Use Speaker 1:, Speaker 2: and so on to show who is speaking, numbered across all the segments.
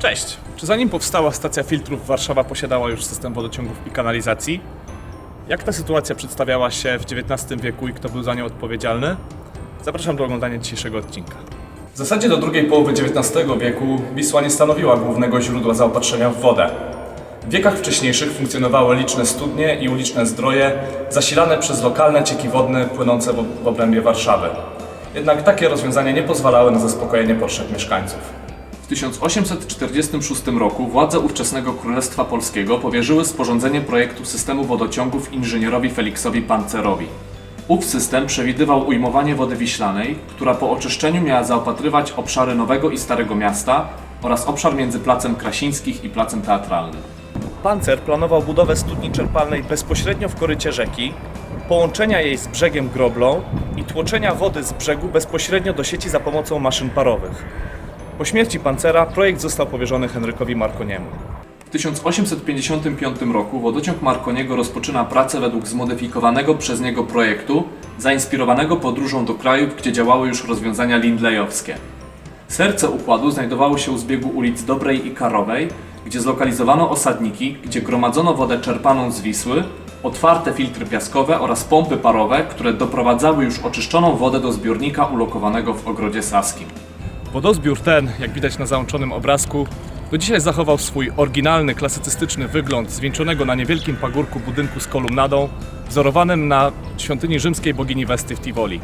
Speaker 1: Cześć! Czy zanim powstała stacja filtrów, Warszawa posiadała już system wodociągów i kanalizacji? Jak ta sytuacja przedstawiała się w XIX wieku i kto był za nią odpowiedzialny? Zapraszam do oglądania dzisiejszego odcinka. W zasadzie do drugiej połowy XIX wieku Wisła nie stanowiła głównego źródła zaopatrzenia w wodę. W wiekach wcześniejszych funkcjonowały liczne studnie i uliczne zdroje, zasilane przez lokalne cieki wodne płynące w obrębie Warszawy. Jednak takie rozwiązania nie pozwalały na zaspokojenie potrzeb mieszkańców. W 1846 roku władze ówczesnego Królestwa Polskiego powierzyły sporządzenie projektu systemu wodociągów inżynierowi Feliksowi Pancerowi. Ów system przewidywał ujmowanie wody wiślanej, która po oczyszczeniu miała zaopatrywać obszary Nowego i Starego Miasta oraz obszar między Placem Krasińskich i Placem Teatralnym. Pancer planował budowę studni czerpalnej bezpośrednio w korycie rzeki, połączenia jej z brzegiem groblą i tłoczenia wody z brzegu bezpośrednio do sieci za pomocą maszyn parowych. Po śmierci Pancera projekt został powierzony Henrykowi Marconiemu. W 1855 roku wodociąg Marconiego rozpoczyna pracę według zmodyfikowanego przez niego projektu, zainspirowanego podróżą do krajów, gdzie działały już rozwiązania lindleyowskie. Serce układu znajdowało się u zbiegu ulic Dobrej i Karowej, gdzie zlokalizowano osadniki, gdzie gromadzono wodę czerpaną z Wisły, otwarte filtry piaskowe oraz pompy parowe, które doprowadzały już oczyszczoną wodę do zbiornika ulokowanego w ogrodzie saskim. Wodozbiór ten, jak widać na załączonym obrazku, do dzisiaj zachował swój oryginalny, klasycystyczny wygląd zwieńczonego na niewielkim pagórku budynku z kolumnadą, wzorowanym na świątyni rzymskiej bogini Westy w Tivoli.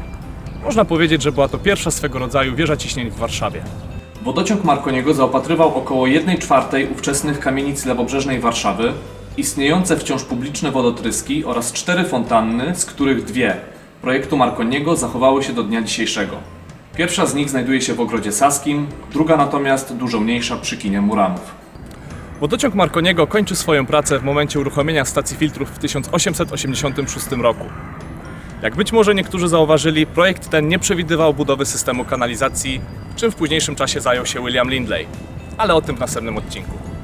Speaker 1: Można powiedzieć, że była to pierwsza swego rodzaju wieża ciśnień w Warszawie. Wodociąg Marconiego zaopatrywał około 1 czwartej ówczesnych kamienic lewobrzeżnej Warszawy, istniejące wciąż publiczne wodotryski oraz cztery fontanny, z których dwie projektu Marconiego zachowały się do dnia dzisiejszego. Pierwsza z nich znajduje się w ogrodzie Saskim, druga natomiast dużo mniejsza przy kinie Muranów. Wodociąg Marconiego kończy swoją pracę w momencie uruchomienia stacji filtrów w 1886 roku. Jak być może niektórzy zauważyli, projekt ten nie przewidywał budowy systemu kanalizacji, czym w późniejszym czasie zajął się William Lindley. Ale o tym w następnym odcinku.